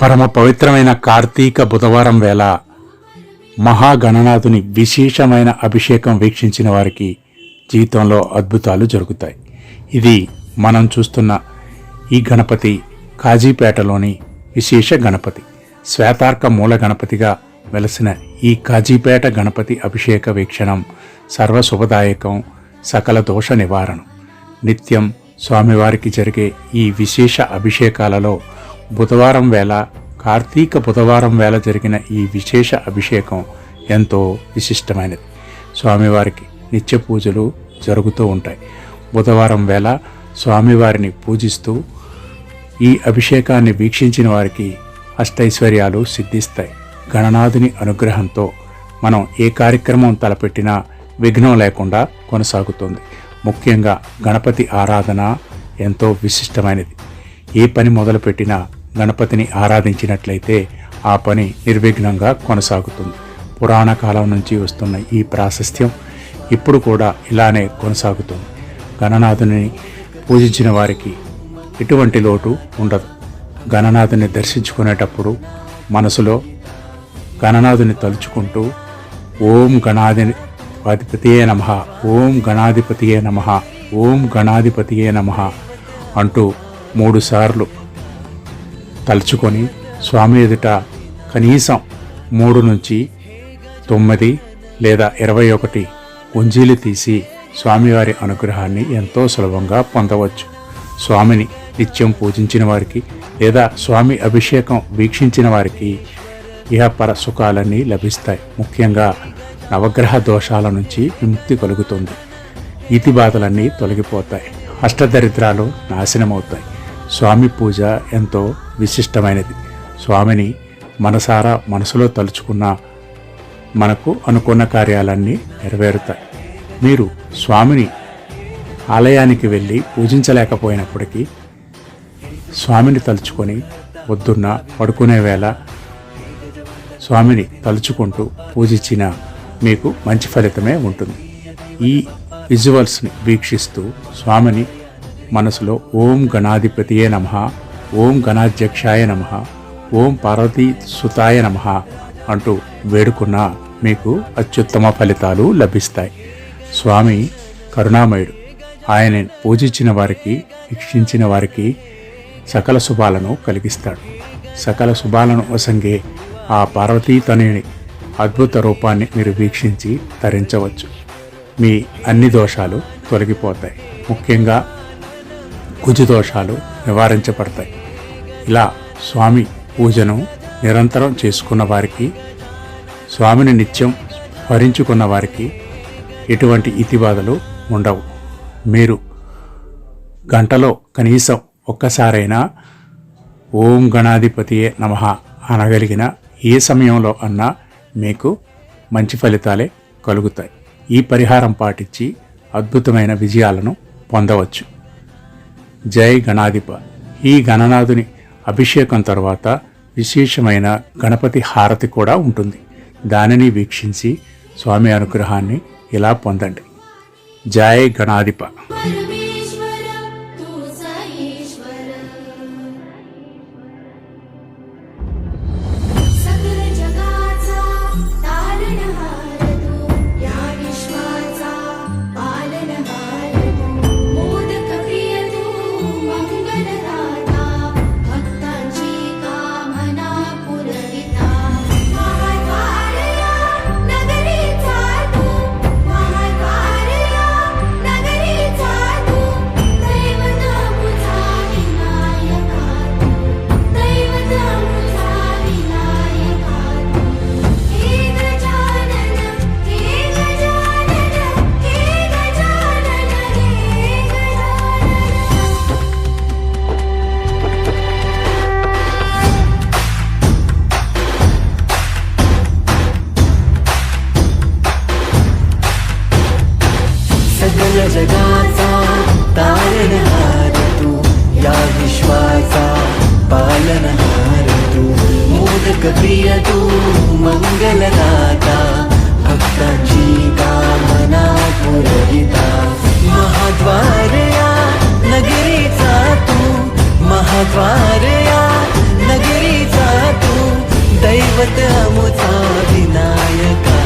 పరమ పవిత్రమైన కార్తీక బుధవారం వేళ మహాగణనాథుని విశేషమైన అభిషేకం వీక్షించిన వారికి జీవితంలో అద్భుతాలు జరుగుతాయి. ఇది మనం చూస్తున్న ఈ గణపతి కాజీపేటలోని విశేష గణపతి శ్వేతార్క మూల గణపతిగా వెలసిన ఈ కాజీపేట గణపతి అభిషేక వీక్షణం సర్వశుభదాయకం సకల దోష నివారణం. నిత్యం స్వామివారికి జరిగే ఈ విశేష అభిషేకాలలో బుధవారం వేళ కార్తీక బుధవారం వేళ జరిగిన ఈ విశేష అభిషేకం ఎంతో విశిష్టమైనది. స్వామివారికి నిత్య పూజలు జరుగుతూ ఉంటాయి. బుధవారం వేళ స్వామివారిని పూజిస్తూ ఈ అభిషేకాన్ని వీక్షించిన వారికి అష్టైశ్వర్యాలు సిద్ధిస్తాయి. గణనాథుని అనుగ్రహంతో మనం ఏ కార్యక్రమం తలపెట్టినా విఘ్నం లేకుండా కొనసాగుతుంది. ముఖ్యంగా గణపతి ఆరాధన ఎంతో విశిష్టమైనది. ఏ పని మొదలుపెట్టినా గణపతిని ఆరాధించినట్లయితే ఆ పని నిర్విఘ్నంగా కొనసాగుతుంది. పురాణ కాలం నుంచి వస్తున్న ఈ ప్రాశస్త్యం ఇప్పుడు కూడా ఇలానే కొనసాగుతుంది. గణనాథుని పూజించిన వారికి ఎటువంటి లోటు ఉండదు. గణనాథుని దర్శించుకునేటప్పుడు మనసులో గణనాథుని తలుచుకుంటూ ఓం గణాధి అధిపతియే నమ ఓం గణాధిపతియే నమ ఓం గణాధిపతియే నమ అంటూ మూడుసార్లు తలుచుకొని స్వామి ఎదుట కనీసం మూడు నుంచి తొమ్మిది లేదా ఇరవై ఒకటి ఉంజీలు తీసి స్వామివారి అనుగ్రహాన్ని ఎంతో సులభంగా పొందవచ్చు. స్వామిని నిత్యం పూజించిన వారికి లేదా స్వామి అభిషేకం వీక్షించిన వారికి ఇహపర సుఖాలన్నీ లభిస్తాయి. ముఖ్యంగా నవగ్రహ దోషాల నుంచి విముక్తి కలుగుతుంది. ఇతి బాధలన్నీ తొలగిపోతాయి. అష్టదరిద్రాలు నాశనమవుతాయి. స్వామి పూజ ఎంతో విశిష్టమైనది. స్వామిని మనసారా మనసులో తలుచుకున్న మనకు అనుకున్న కార్యాలన్నీ నెరవేరుతాయి. మీరు స్వామిని ఆలయానికి వెళ్ళి పూజించలేకపోయినప్పటికీ స్వామిని తలుచుకొని పొద్దున్న పడుకునే వేళ స్వామిని తలుచుకుంటూ పూజించిన మీకు మంచి ఫలితమే ఉంటుంది. ఈ విజువల్స్ని వీక్షిస్తూ స్వామిని మనసులో ఓం గణాధిపతియే నమ ఓం గణాధ్యక్షాయ నమ ఓం పార్వతీ సుతాయ నమ అంటూ వేడుకున్న మీకు అత్యుత్తమ ఫలితాలు లభిస్తాయి. స్వామి కరుణామయుడు ఆయన పూజించిన వారికి వీక్షించిన వారికి సకల శుభాలను కలిగిస్తాడు. సకల శుభాలను వసంగే ఆ పార్వతీ తనయుని అద్భుత రూపాన్ని మీరు వీక్షించి తరించవచ్చు. మీ అన్ని దోషాలు తొలగిపోతాయి. ముఖ్యంగా కుజు దోషాలు నివారించబడతాయి. ఇలా స్వామి పూజను నిరంతరం చేసుకున్న వారికి స్వామిని నిత్యం స్మరించుకున్న వారికి ఎటువంటి ఇతిబాధలు ఉండవు. మీరు గంటలో కనీసం ఒక్కసారైనా ఓం గణాధిపతియే నమ అనగలిగిన ఏ సమయంలో అన్నా మీకు మంచి ఫలితాలే కలుగుతాయి. ఈ పరిహారం పాటించి అద్భుతమైన విజయాలను పొందవచ్చు. జై గణాధిప. ఈ గణనాథుని అభిషేకం తర్వాత విశేషమైన గణపతి హారతి కూడా ఉంటుంది. దానిని వీక్షించి స్వామి అనుగ్రహాన్ని ఇలా పొందండి. జై గణాధిప. लोकप्रिय तू मंगलदाता भक्तांची कामना पुरविता. महाद्वारया नगरीचा तू महाद्वारया नगरीचा तू दैवत अमुचा विनायका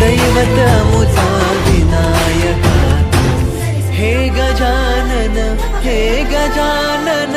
दैवत अमुचा विनायका हे गजानन हे गजानन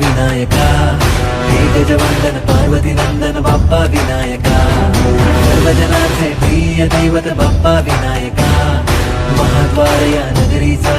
विनायक जवांदन पार्वती नंदन बाप्पा विनायक सर्वजनाथ दैवत बाप्पा विनायक महाद्वारया नगरी सा